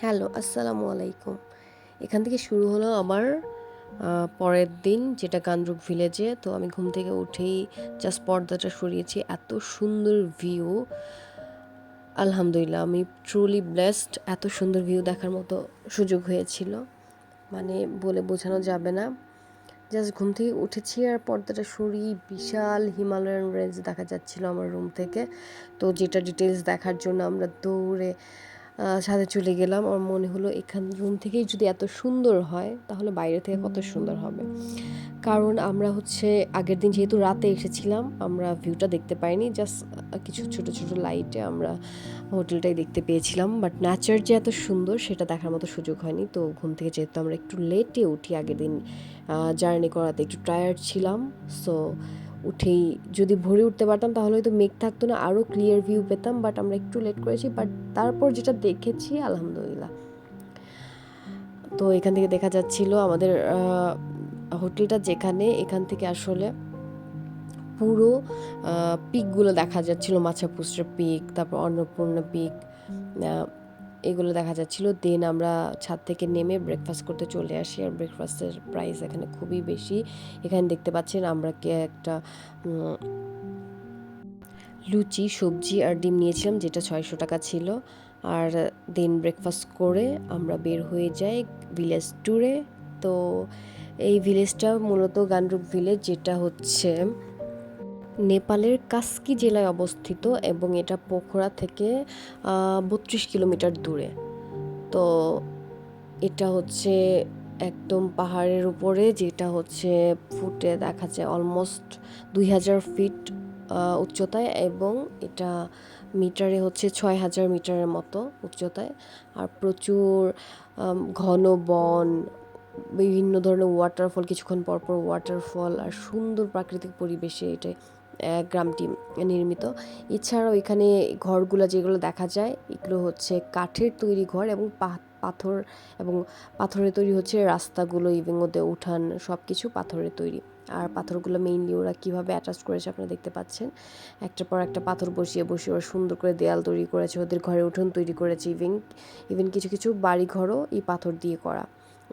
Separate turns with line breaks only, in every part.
Hello, আসসালামু আলাইকুম। এখান থেকে শুরু হলো আমার পরের দিন যেটা কান্দ্রুক ভিলেজে। তো আমি ঘুম থেকে উঠেই জাস্ট পর্দাটা সরিয়েছি, এত সুন্দর ভিউ আলহামদুলিল্লাহ, আমি ট্রুলি ব্লেসড এত সুন্দর ভিউ দেখার মতো সুযোগ হয়েছিল। মানে বলে বোঝানো যাবে না। জাস্ট ঘুম থেকে উঠেছি আর পর্দাটা সরিয়ে বিশাল হিমালয়ান রেঞ্জ দেখা যাচ্ছিল আমার রুম থেকে। তো যেটা ডিটেলস দেখার জন্য আমরা দৌড়ে ছাদে চলে গেলাম। আমার মনে হলো এখান রুম থেকেই যদি এত সুন্দর হয়, তাহলে বাইরে থেকে কত সুন্দর হবে। কারণ আমরা হচ্ছে আগের দিন যেহেতু রাতে এসেছিলাম, আমরা ভিউটা দেখতে পাইনি। জাস্ট কিছু ছোট ছোট লাইটে আমরা হোটেলটাই দেখতে পেয়েছিলাম। বাট ন্যাচার যে এত সুন্দর, সেটা দেখার মতো সুযোগ হয়নি। তো ঘুম থেকে যেহেতু আমরা একটু লেটে উঠি আগের দিন জার্নি করাতে, একটু টায়ার্ড ছিলাম। সো উঠেই যদি ভোরে উঠতে পারতাম তাহলে হয়তো মেঘ থাকতো না আরও ক্লিয়ার ভিউ পেতাম বাট আমরা একটু লেট করেছি বাট তারপর যেটা দেখেছি, আলহামদুলিল্লাহ। তো এখান থেকে দেখা যাচ্ছিল আমাদের হোটেলটা যেখানে, এখান থেকে আসলে পুরো পিকগুলো দেখা যাচ্ছিল মাছাপুসরা পিক তারপর অন্নপূর্ণা পিক এগুলো দেখা যাচ্ছিল। দেন আমরা ছাদ থেকে নেমে ব্রেকফাস্ট করতে চলে আসি আর ব্রেকফাস্টের প্রাইস এখানে খুবই বেশি। এখানে দেখতে পাচ্ছেন আমরা কে একটা লুচি, সবজি আর ডিম নিয়েছিলাম যেটা ছয়শো টাকা ছিল। আর দেন ব্রেকফাস্ট করে আমরা বের হয়ে যাই ভিলেজ ট্যুরে তো এই ভিলেজটা মূলত গান্ডুক ভিলেজ যেটা হচ্ছে নেপালের কাস্কি জেলায় অবস্থিত এবং এটা পোখরা থেকে বত্রিশ কিলোমিটার দূরে। তো এটা হচ্ছে একদম পাহাড়ের উপরে যেটা হচ্ছে ফুটে দেখা যায় অলমোস্ট দুই হাজার ফিট উচ্চতায় এবং এটা মিটারে হচ্ছে ছয় হাজার মিটারের মতো উচ্চতায়। আর প্রচুর ঘন বন বিভিন্ন ধরনের ওয়াটারফল কিছুক্ষণ পর পর ওয়াটারফল আর সুন্দর প্রাকৃতিক পরিবেশে এটা আহ, গ্রামটি নির্মিত। এছাড়াও এখানে ঘরগুলো যেগুলো দেখা যায়, এগুলো হচ্ছে কাঠের তৈরি ঘর এবং পাথর এবং পাথরের তৈরি হচ্ছে রাস্তাগুলো ইভিং ওদের উঠান সব কিছু পাথরের তৈরি। আর পাথরগুলো মেইনলি ওরা কীভাবে অ্যাটাচ করেছে আপনারা দেখতে পাচ্ছেন। একটার পর একটা পাথর বসিয়ে বসিয়ে ওরা সুন্দর করে দেয়াল তৈরি করেছে, ওদের ঘরে উঠোন তৈরি করেছে ইভিন ইভেন কিছু কিছু বাড়ি ঘরও এই পাথর দিয়ে করা।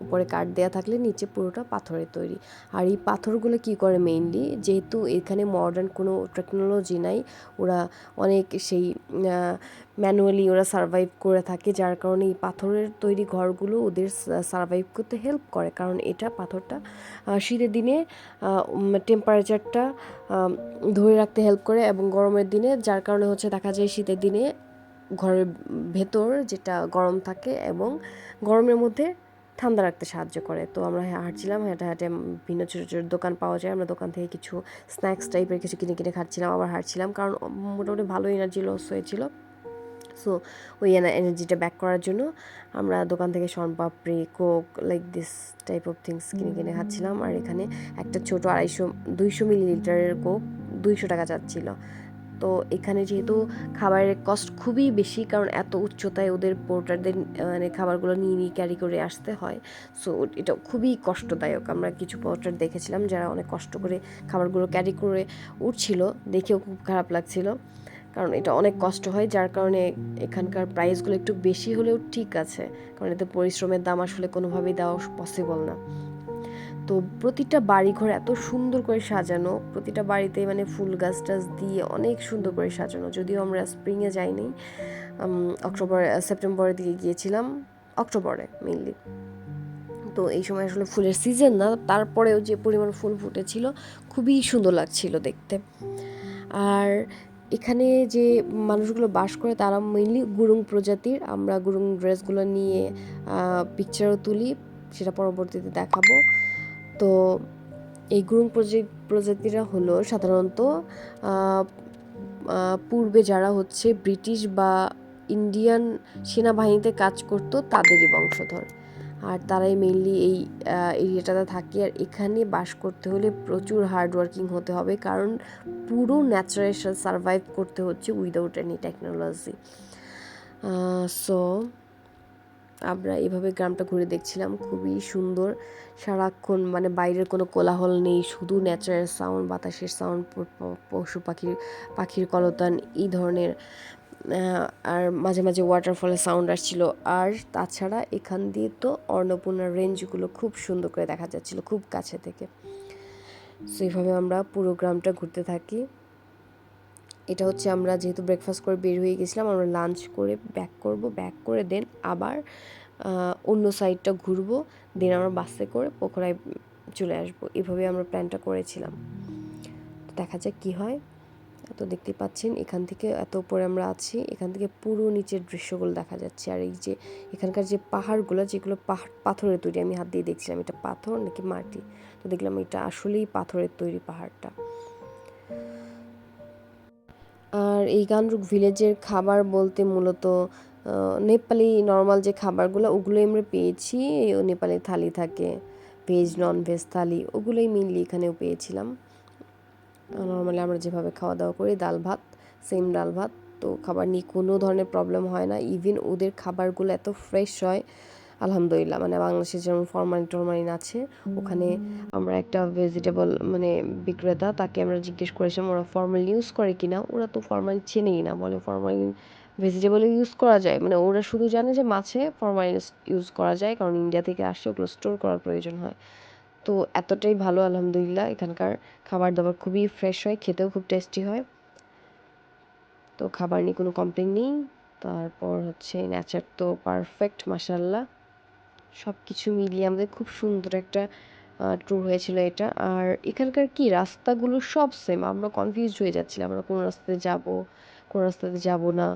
উপরে কাঠ দেয়া থাকলে নিচে পুরোটা পাথরের তৈরি। আর এই পাথরগুলো কি করে মেইনলি যেহেতু এখানে মডার্ন কোনো টেকনোলজি নাই, ওরা অনেক সেই ম্যানুয়ালি ওরা সারভাইভ করে থাকে, যার কারণে এই পাথরের তৈরি ঘরগুলো ওদের সারভাইভ করতে হেল্প করে। কারণ এটা পাথরটা শীতের দিনে টেম্পারেচারটা ধরে রাখতে হেল্প করে এবং গরমের দিনে, যার কারণে হচ্ছে দেখা যায় শীতের দিনে ঘরের ভেতর যেটা গরম থাকে এবং গরমের মধ্যে ঠান্ডা রাখতে সাহায্য করে। তো আমরা হাঁটছিলাম, হেঁটে হাঁটে ভিন্ন ছোটো ছোটো দোকান পাওয়া যায়। আমরা দোকান থেকে কিছু স্ন্যাক্স টাইপের কিছু কিনে কিনে খাচ্ছিলাম, আবার হাঁটছিলাম। কারণ মোটামুটি ভালো এনার্জি লস হয়েছিল। সো ওই এনার্জিটা ব্যাক করার জন্য আমরা দোকান থেকে son papdi coke like this type of things কিনে কিনে খাচ্ছিলাম। আর এখানে একটা ছোটো আড়াইশো, দুইশো মিলিলিটারের কোক দুইশো টাকা চাচ্ছিল তো এখানে যেহেতু খাবারের কস্ট খুবই বেশি, কারণ এত উচ্চতায় ওদের পোর্টারদের মানে খাবারগুলো নিয়ে নিয়ে ক্যারি করে আসতে হয়। সো এটা খুবই কষ্টদায়ক। আমরা কিছু পোর্টার দেখেছিলাম যারা অনেক কষ্ট করে খাবারগুলো ক্যারি করে উঠছিল। দেখেও খুব খারাপ লাগছিল, কারণ এটা অনেক কষ্ট হয়। যার কারণে এখানকার প্রাইসগুলো একটু বেশি হলেও ঠিক আছে, কারণ এতে পরিশ্রমের দাম আসলে কোনোভাবেই দেওয়া পসিবল না। তো প্রতিটা বাড়িঘর এত সুন্দর করে সাজানো, প্রতিটা বাড়িতে মানে ফুল গাছ টাছ দিয়ে অনেক সুন্দর করে সাজানো। যদিও আমরা স্প্রিংয়ে যাইনি অক্টোবর সেপ্টেম্বরের দিকে গিয়েছিলাম, অক্টোবরে মেনলি তো এই সময় আসলে ফুলের সিজন না, তারপরেও যে পরিমাণ ফুল ফুটেছিল, খুবই সুন্দর লাগছিল দেখতে। আর এখানে যে মানুষগুলো বাস করে, তারা মেইনলি গুরুং প্রজাতির। আমরা গুরুং ড্রেসগুলো নিয়ে পিকচারও তুলি, সেটা পরবর্তীতে দেখাবো। তো এই গুরুং প্রজা- প্রজাতিরা হলো সাধারণত পূর্বে যারা হচ্ছে ব্রিটিশ বা ইন্ডিয়ান সেনাবাহিনীতে কাজ করতো তাদেরই বংশধর। আর তারাই মেইনলি এই এরিয়াটাতে থাকে। আর এখানে বাস করতে হলে প্রচুর হার্ড ওয়ার্কিং হতে হবে। কারণ পুরো ন্যাচারের সাথে সার্ভাইভ করতে হচ্ছে উইদাউট এনি টেকনোলজি সো আমরা এভাবে গ্রামটা ঘুরে দেখছিলাম। খুবই সুন্দর। সারাক্ষণ মানে বাইরের কোনো কোলাহল নেই। শুধু ন্যাচারাল সাউন্ড বাতাসের সাউন্ড পশু পাখির পাখির কলতান, এই ধরনের আর মাঝে মাঝে ওয়াটারফলের সাউন্ড আসছিল। আর তাছাড়া এখান দিয়ে তো অন্নপূর্ণার রেঞ্জগুলো খুব সুন্দর করে দেখা যাচ্ছিল, খুব কাছে থেকে। সো আমরা পুরো গ্রামটা ঘুরতে থাকি। এটা হচ্ছে আমরা যেহেতু ব্রেকফাস্ট করে বের হয়ে গেছিলাম, আমরা লাঞ্চ করে ব্যাক করব ব্যাক করে দেন আবার অন্য সাইডটা ঘুরবো দেন আমরা বাসে করে পোখরায় চলে আসব। এভাবে আমরা প্ল্যানটা করেছিলাম। দেখা যাক কী হয়। তো দেখতে পাচ্ছেন এখান থেকে এত উপরে আমরা আছি, এখান থেকে পুরো নিচের দৃশ্যগুলো দেখা যাচ্ছে। আর এই যে এখানকার যে পাহাড়গুলো, যেগুলো পাহাড় পাথরের তৈরি, আমি হাত দিয়ে দেখছিলাম, এটা পাথর নাকি মাটি? তো দেখলাম এটা আসলেই পাথরের তৈরি পাহাড়টা। আর এই গানরুক ভিলেজের খাবার বলতে মূলত নেপালি নর্মাল যে খাবারগুলো, ওগুলোই আমরা পেয়েছি। নেপালি থালি থাকে, ভেজ নন ভেজ থালি, ওগুলোই মেনলি এখানেও পেয়েছিলাম। নর্মালি আমরা যেভাবে খাওয়া দাওয়া করি, ডাল ভাত সেম ডাল ভাত, তো খাবার নিয়ে কোনো ধরনের প্রবলেম হয় না। ইভেন ওদের খাবারগুলো এত ফ্রেশ হয় আলহামদুলিল্লাহ মানে বাংলাদেশে যেমন ফরমালিন টরমালিন আছে, ওখানে আমরা একটা ভেজিটেবল মানে বিক্রেতা, তাকে আমরা জিজ্ঞেস করেছিলাম ওরা ফরমালিন ইউজ করে কিনা? ওরা তো ফরমালিন চেনেই না, বলে ফরমালিন ভেজিটেবলে ইউজ করা যায়। মানে ওরা শুধু জানে যে মাছে ফরমালিন ইউজ করা যায়, কারণ ইন্ডিয়া থেকে আসছে ওগুলো স্টোর করার প্রয়োজন হয়। তো এতটাই ভালো, আলহামদুলিল্লাহ। এখানকার খাবার দাবার খুবই ফ্রেশ হয়, খেতেও খুব টেস্টি হয়। তো খাবার নিয়ে কোনো কমপ্লেন নেই। তারপর হচ্ছে নেচার তো পারফেক্ট মাসাল্লাহ সব কিছু মিলিয়ে আমাদের খুব সুন্দর একটা ট্যুর হয়েছিল এটা। আর এখানকার কি, রাস্তাগুলো সব সেম আমরা কনফিউজ হয়ে যাচ্ছিলাম, আমরা কোন রাস্তাতে যাব, কোন রাস্তাতে যাব না।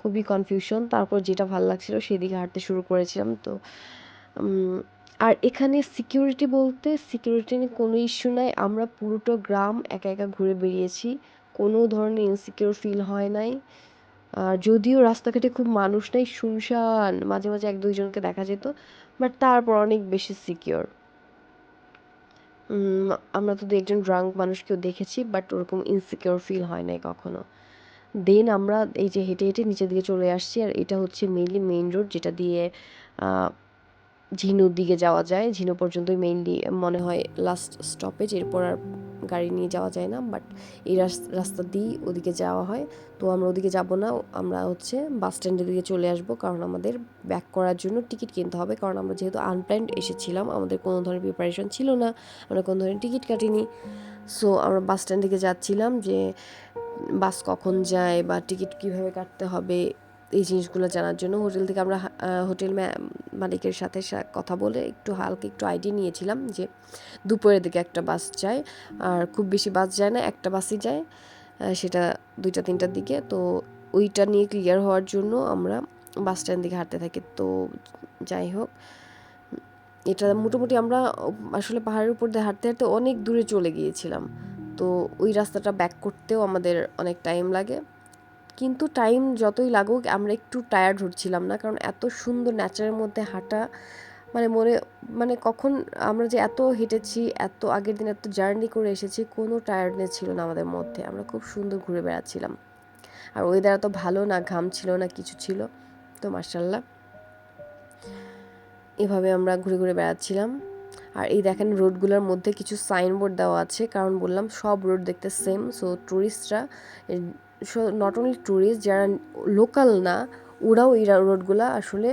খুবই কনফিউশন তারপর যেটা ভালো লাগছিল সেদিকে হাঁটতে শুরু করেছিলাম তো। আর এখানে সিকিউরিটি বলতে সিকিউরিটি নিয়ে কোনো ইস্যু নাই, আমরা পুরোটা গ্রাম একা একা ঘুরে বেরিয়েছি, কোনো ধরনের ইনসিকিউর ফিল হয় নাই। আর যদিও রাস্তাঘাটে খুব মানুষ নেই, শুনশান, মাঝে মাঝে এক দুইজনকে দেখা যেত বাট তারপর অনেক বেশি সিকিওর আমরা তো একজন ড্রাঙ্ক মানুষকেও দেখেছি বাট ওরকম ইনসিকিওর ফিল হয় নাই কখনো. দেন আমরা এই যে হেঁটে হেঁটে নিচের দিকে চলে আসছি, আর এটা হচ্ছে মেইনলি মেইন রোড যেটা দিয়ে ঝিনুর দিকে যাওয়া যায়। ঝিনু পর্যন্তই মেইনলি মনে হয় লাস্ট স্টপেজ এরপর আর গাড়ি নিয়ে যাওয়া যায় না বাট এই রাস্তা দিয়েই ওদিকে যাওয়া হয়। তো আমরা ওদিকে যাব না, আমরা হচ্ছে বাস স্ট্যান্ডের দিকে চলে আসব, কারণ আমাদের ব্যাক করার জন্য টিকিট কিনতে হবে, কারণ আমরা যেহেতু আনপ্ল্যান্ড এসেছিলাম, আমাদের কোনো ধরনের প্রিপারেশন ছিল না, আমরা কোনো ধরনের টিকিট কাটিনি। সো আমরা বাস স্ট্যান্ড দিকে যাচ্ছিলাম যে বাস কখন যায় বা টিকিট কীভাবে কাটতে হবে এই জিনিসগুলো জানার জন্য হোটেল থেকে আমরা হোটেল মালিকের সাথে কথা বলে একটু হালকা একটু আইডিয়া নিয়েছিলাম যে দুপুরের দিকে একটা বাস যায়। আর খুব বেশি বাস যায় না, একটা বাসই যায় সেটা দুইটা, তিনটার দিকে। তো ওইটা নিয়ে ক্লিয়ার হওয়ার জন্য আমরা বাস স্ট্যান্ড দিকে হাঁটতে থাকি। তো যাই হোক, এটা মোটামুটি আমরা আসলে পাহাড়ের উপর দিয়ে হাঁটতে হাঁটতে অনেক দূরে চলে গিয়েছিলাম। তো ওই রাস্তাটা ব্যাক করতেও আমাদের অনেক টাইম লাগে। কিন্তু টাইম যতই লাগুক, আমরা একটু টায়ার্ড হচ্ছিলাম না। কারণ এত সুন্দর ন্যাচারের মধ্যে হাঁটা মানে মনে মানে কখন আমরা যে এত হেঁটেছি, এত আগের দিন এত জার্নি করে এসেছি, কোনো টায়ার্ডনেস ছিল না আমাদের মধ্যে। আমরা খুব সুন্দর ঘুরে বেড়াচ্ছিলাম। আর ওয়েদার এত ভালো না, ঘাম ছিল না, কিছু ছিল। তো মার্শাল্লাহ এভাবে আমরা ঘুরে ঘুরে বেড়াচ্ছিলাম। আর এই দেখেন রোডগুলোর মধ্যে কিছু সাইনবোর্ড দেওয়া আছে। কারণ বললাম, সব রোড দেখতে সেম সো ট্যুরিস্টরা নট অনলি ট্যুরিস্ট যারা লোকাল না, ওরাও এই রোডগুলো আসলে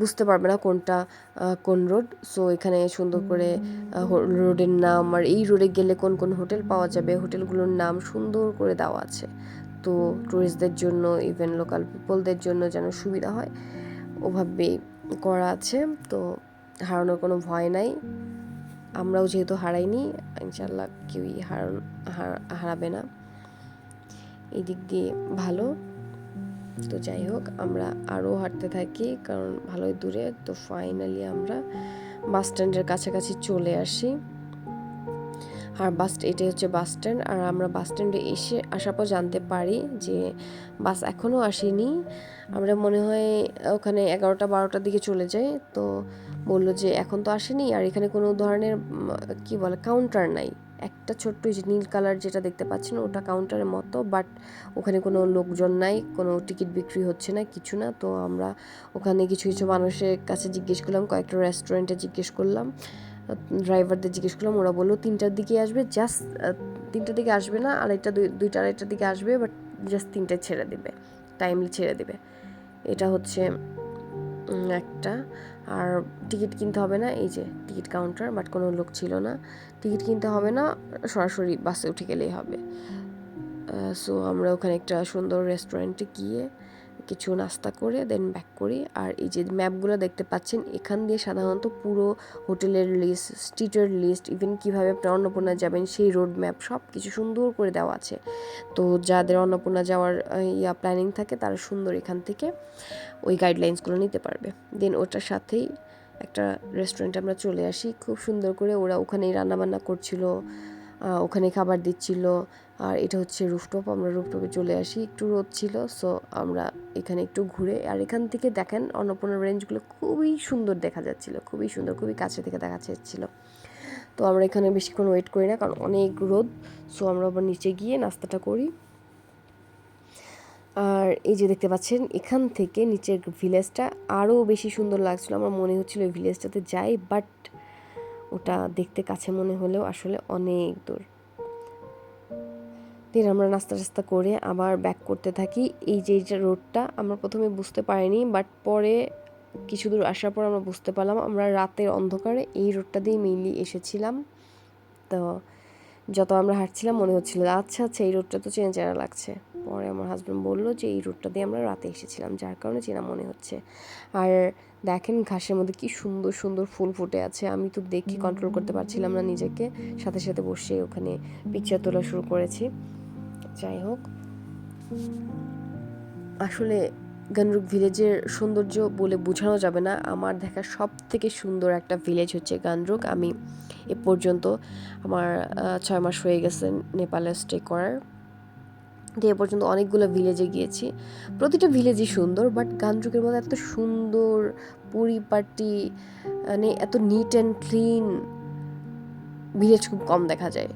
বুঝতে পারবে না কোনটা কোন রোড সো এখানে সুন্দর করে রোডের নাম আর এই রোডে গেলে কোন কোন হোটেল পাওয়া যাবে? হোটেলগুলোর নাম সুন্দর করে দেওয়া আছে। তো ট্যুরিস্টদের জন্য ইভেন লোকাল পিপলদের জন্য যেন সুবিধা হয়, ওভাবেই করা আছে। তো, হারানোর কোনো ভয় নাই। আমরাও যেহেতু হারাইনি ইনশাল্লাহ কেউই হারাবে না। এই দিক দিয়ে ভালো। তো যাই হোক, আমরা আরও হাঁটতে থাকি, কারণ ভালোই দূরে। তো ফাইনালি আমরা বাস স্ট্যান্ডের কাছাকাছি চলে আসি। আর বাস এটাই হচ্ছে বাস স্ট্যান্ড আর আমরা বাস স্ট্যান্ডে এসে আসার পর জানতে পারি যে বাস এখনও আসেনি। আমরা মনে হয় ওখানে এগারোটা, বারোটার দিকে চলে যাই। তো বলল যে এখন তো আসেনি, আর এখানে কোনো ধরনের কি বলে কাউন্টার নাই। একটা ছোট্ট যে নীল কালার যেটা দেখতে পাচ্ছেন, ওটা কাউন্টারের মতো বাট ওখানে কোনো লোকজন নাই, কোনো টিকিট বিক্রি হচ্ছে না, কিছু না। তো আমরা ওখানে কিছু কিছু মানুষের কাছে জিজ্ঞেস করলাম, কয়েকটা রেস্টুরেন্টে জিজ্ঞেস করলাম ড্রাইভারদের জিজ্ঞেস করলাম, ওরা বলল তিনটার দিকে আসবে জাস্ট তিনটার দিকে আসবে না, আড়াইটা দুইটা, আড়াইটার দিকে আসবে বাট জাস্ট তিনটে ছেড়ে দিবে টাইমলি ছেড়ে দিবে। এটা হচ্ছে একটা। আর টিকিট কিনতে হবে না, এই যে টিকিট কাউন্টার, বাট কোনো লোক ছিল না। টিকিট কিনতে হবে না, সরাসরি বাসে উঠে গেলেই হবে। সো আমরা ওখানে একটা সুন্দর রেস্টুরেন্টে গিয়ে কিছু নাস্তা করে দেন ব্যাক করি। আর এই যে ম্যাপগুলো দেখতে পাচ্ছেন, এখান দিয়ে সাধারণত পুরো হোটেলের লিস্ট স্ট্রিটের লিস্ট ইভেন কীভাবে আপনি অন্নপূর্ণা যাবেন, সেই রোড ম্যাপ সব কিছু সুন্দর করে দেওয়া আছে। তো যাদের অন্নপূর্ণা যাওয়ার ইয়া প্ল্যানিং থাকে, তারা সুন্দর এখান থেকে ওই গাইডলাইন্সগুলো নিতে পারবে। দেন ওটার সাথেই একটা রেস্টুরেন্টে আমরা চলে আসি। খুব সুন্দর করে ওরা ওখানেই রান্নাবান্না করছিল। ওখানে খাবার দিচ্ছিল। আর এটা হচ্ছে রুফটপ আমরা রুফটপে চলে আসি। একটু রোদ ছিল সো আমরা এখানে একটু ঘুরে। আর এখান থেকে দেখেন অন্নপূর্ণা রেঞ্জগুলো খুবই সুন্দর দেখা যাচ্ছিল, খুবই সুন্দর, খুবই কাছে থেকে দেখা যাচ্ছিল। তো আমরা এখানে বেশিক্ষণ ওয়েট করি না, কারণ অনেক রোদ। সো আমরা আবার নিচে গিয়ে নাস্তাটা করি। আর এই যে দেখতে পাচ্ছেন, এখান থেকে নিচের ভিলেজটা আরও বেশি সুন্দর লাগছিল। আমার মনে হচ্ছিল ওই ভিলেজটাতে যাই বাট ওটা দেখতে কাছে মনে হলেও আসলে অনেক দূর। দিন আমরা নাস্তা টাস্তা করে আবার ব্যাক করতে থাকি। এই যে যে রোডটা আমরা প্রথমে বুঝতে পারিনি বাট পরে কিছু দূর আসার পর আমরা বুঝতে পারলাম। আমরা রাতের অন্ধকারে এই রোডটা দিয়ে মেইনলি এসেছিলাম। তো যত আমরা হাঁটছিলাম মনে হচ্ছিল আচ্ছা আচ্ছা এই রোডটা তো চেনা চেনা লাগছে। পরে আমার হাজব্যান্ড বলল যে, এই রোডটা দিয়ে আমরা রাতে এসেছিলাম, যার কারণে চেনা মনে হচ্ছে। আর দেখেন ঘাসের মধ্যে কি সুন্দর সুন্দর ফুল ফুটে আছে। আমি তো দেখে কন্ট্রোল করতে পারছিলাম না নিজেকে। সাথে সাথে বসে ওখানে পিকচার তোলা শুরু করেছি। যাই হোক। আসলে গানরুক ভিলেজের সৌন্দর্য বলে বোঝানো যাবে না। আমার দেখা সব থেকে সুন্দর একটা ভিলেজ হচ্ছে গানরুক। আমি এ পর্যন্ত আমার ছয় মাস হয়ে গেছে নেপালে স্টে করার। দিয়ে এ পর্যন্ত অনেকগুলো ভিলেজে গিয়েছি। প্রতিটা ভিলেজই সুন্দর বাট গানরুকের মধ্যে এত সুন্দর পরিপাটি মানে এত নিট অ্যান্ড ক্লিন ভিলেজ খুব কম দেখা যায়।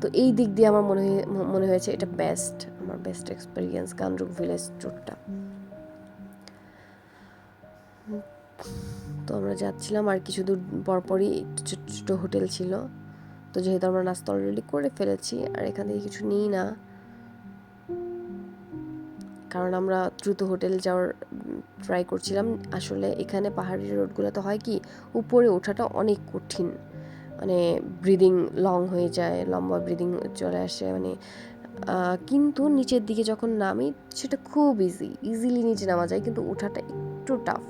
তো এই দিক দিয়ে আমার মনে হয় মনে হয়েছে এটা বেস্ট আমার বেস্ট এক্সপিরিয়েন্স গানরুক ভিলেজ ট্যুরটা তো আমরা যাচ্ছিলাম, আর কিছু দূর পরপরই একটু ছোট ছোট হোটেল ছিল। তো যেহেতু আমরা নাস্তা অলরেডি করে ফেলেছি, আর এখান থেকে কিছু নিই না কারণ আমরা দ্রুত হোটেল যাওয়ার ট্রাই করছিলাম। আসলে এখানে পাহাড়ি রোডগুলো তো হয় কি, উপরে ওঠাটা অনেক কঠিন। মানে ব্রিদিং লং হয়ে যায়, লম্বা ব্রিদিং চলে আসে মানে কিন্তু নিচের দিকে যখন নামি, সেটা খুব ইজি ইজিলি নিচে নামা যায়, কিন্তু ওঠাটা একটু টাফ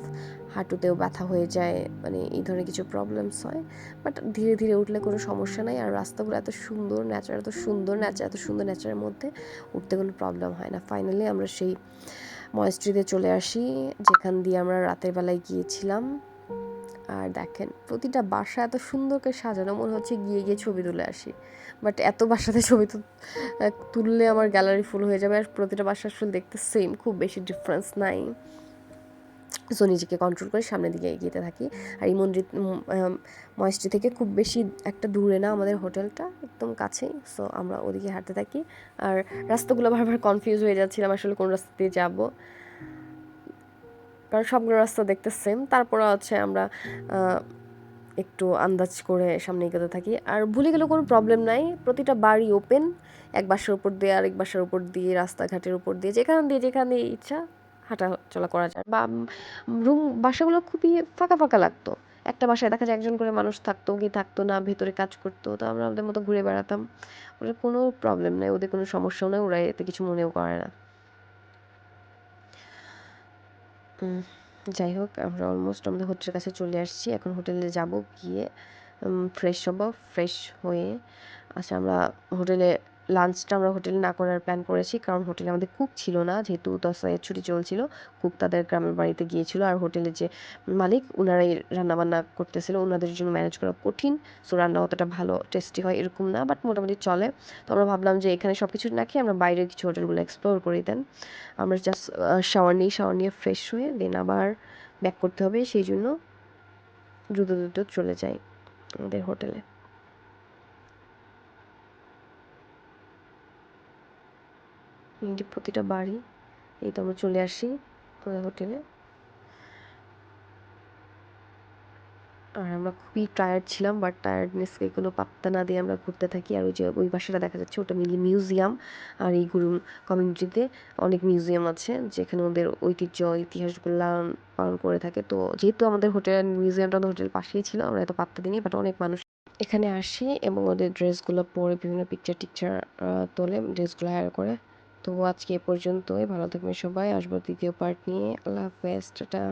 হাঁটুতেও ব্যথা হয়ে যায় মানে এই ধরনের কিছু প্রবলেমস হয়। বাট ধীরে ধীরে উঠলে কোনো সমস্যা নাই আর রাস্তাগুলো এত সুন্দর ন্যাচার এত সুন্দর ন্যাচার এত সুন্দর ন্যাচারের মধ্যে উঠতে কোনো প্রবলেম হয় না। ফাইনালি আমরা সেই ময়েস্ট্রিতে চলে আসি, যেখান দিয়ে আমরা রাতের বেলায় গিয়েছিলাম। আর দেখেন, প্রতিটা বাসা এত সুন্দর করে সাজানো, মনে হচ্ছে গিয়ে গিয়ে ছবি তুলে আসি। বাট এত বাসাতে ছবি তুললে আমার গ্যালারি ফুল হয়ে যাবে আর প্রতিটা বাসা আসলে দেখতে সেম খুব বেশি ডিফারেন্স নাই। সো নিজেকে কন্ট্রোল করে সামনের দিকে এগিয়েতে থাকি। আর এই মন্দির ময়েস্ট্রি থেকে খুব বেশি একটা দূরে না আমাদের হোটেলটা, একদম কাছেই। সো আমরা ওদিকে হাঁটতে থাকি। আর রাস্তাগুলো বারবার কনফিউজ হয়ে যাচ্ছিলাম আসলে কোন রাস্তা দিয়ে যাব। কারণ সবগুলো রাস্তা দেখতে সেম তারপরে হচ্ছে আমরা একটু আন্দাজ করে সামনে এগোতে থাকি। আর ভুলে গেলেও কোনো প্রবলেম নাই। প্রতিটা বাড়ি ওপেন এক বাসার উপর দিয়ে আরেক বাসার উপর দিয়ে, রাস্তাঘাটের উপর দিয়ে, যেখান দিয়ে, যেখানে ইচ্ছা। হাঁটা চলা করা যায় বা রুম বাসাগুলো খুবই ফাঁকা ফাঁকা লাগতো। একটা বাসায় দেখা যায় একজন করে মানুষ থাকতো কি থাকতো না, ভেতরে কাজ করতো, তো আমরা আমাদের মতো ঘুরে বেড়াতাম। ওদের কোনো প্রবলেম নাই, ওদের কোনো সমস্যাও নেই, ওরা এতে কিছু মনেও করে না। যাই হোক, আমরা অলমোস্ট আমাদের হোটেলের কাছে চলে আসছি। এখন হোটেলে যাব গিয়ে ফ্রেশ হব ফ্রেশ হয়ে আচ্ছা আমরা হোটেলে লাঞ্চটা আমরা হোটেলে না করার প্ল্যান করেছি, কারণ হোটেলে আমাদের কুক ছিল না, যেহেতু দশাইয়ের ছুটি চলছিল। কুক তাদের গ্রামের বাড়িতে গিয়েছিল আর হোটেলের যে মালিক ওনারাই রান্নাবান্না করতেছিল। ওনাদের জন্য ম্যানেজ করা কঠিন সো রান্না অতটা ভালো টেস্টি হয় এরকম না বাট মোটামুটি চলে। তো আমরা ভাবলাম যে এখানে সব কিছু না খেয়ে আমরা বাইরের কিছু হোটেলগুলো এক্সপ্লোর করে দেন। আমরা জাস্ট শাওয়ার নিই শাওয়ার নিয়ে ফ্রেশ হয়ে দেন আবার ব্যাক করতে হবে, সেই জন্য দ্রুত দ্রুত চলে যাই আমাদের হোটেলে। যে প্রতিটা বাড়ি, এই তো আমরা চলে আসি আমাদের হোটেলে। আর আমরা খুবই টায়ার্ড ছিলাম বাট টায়ার্ডনেসকে কোনো পাত্তা না দিয়ে আমরা ঘুরতে থাকি। আর ওই যে ওই বাসাটা দেখা যাচ্ছে, ওটা মিলি মিউজিয়াম আর এই গুরু কমিউনিটিতে অনেক মিউজিয়াম আছে, যেখানে ওদের ঐতিহ্য, ইতিহাসগুলো পালন করে থাকে। তো যেহেতু আমাদের হোটেল মিউজিয়ামটা আমাদের হোটেল পাশেই ছিল, আমরা এত পাত্তা দিইনি বাট অনেক মানুষ এখানে আসি এবং ওদের ড্রেসগুলো পরে বিভিন্ন পিকচার টিকচার তোলে ড্রেসগুলো হায়ার করে। তো আজকে এ পর্যন্তই। ভালো থাকবেন সবাই। আসব দ্বিতীয় পার্ট নিয়ে। আল্লাহ হাফেজ। টাটা।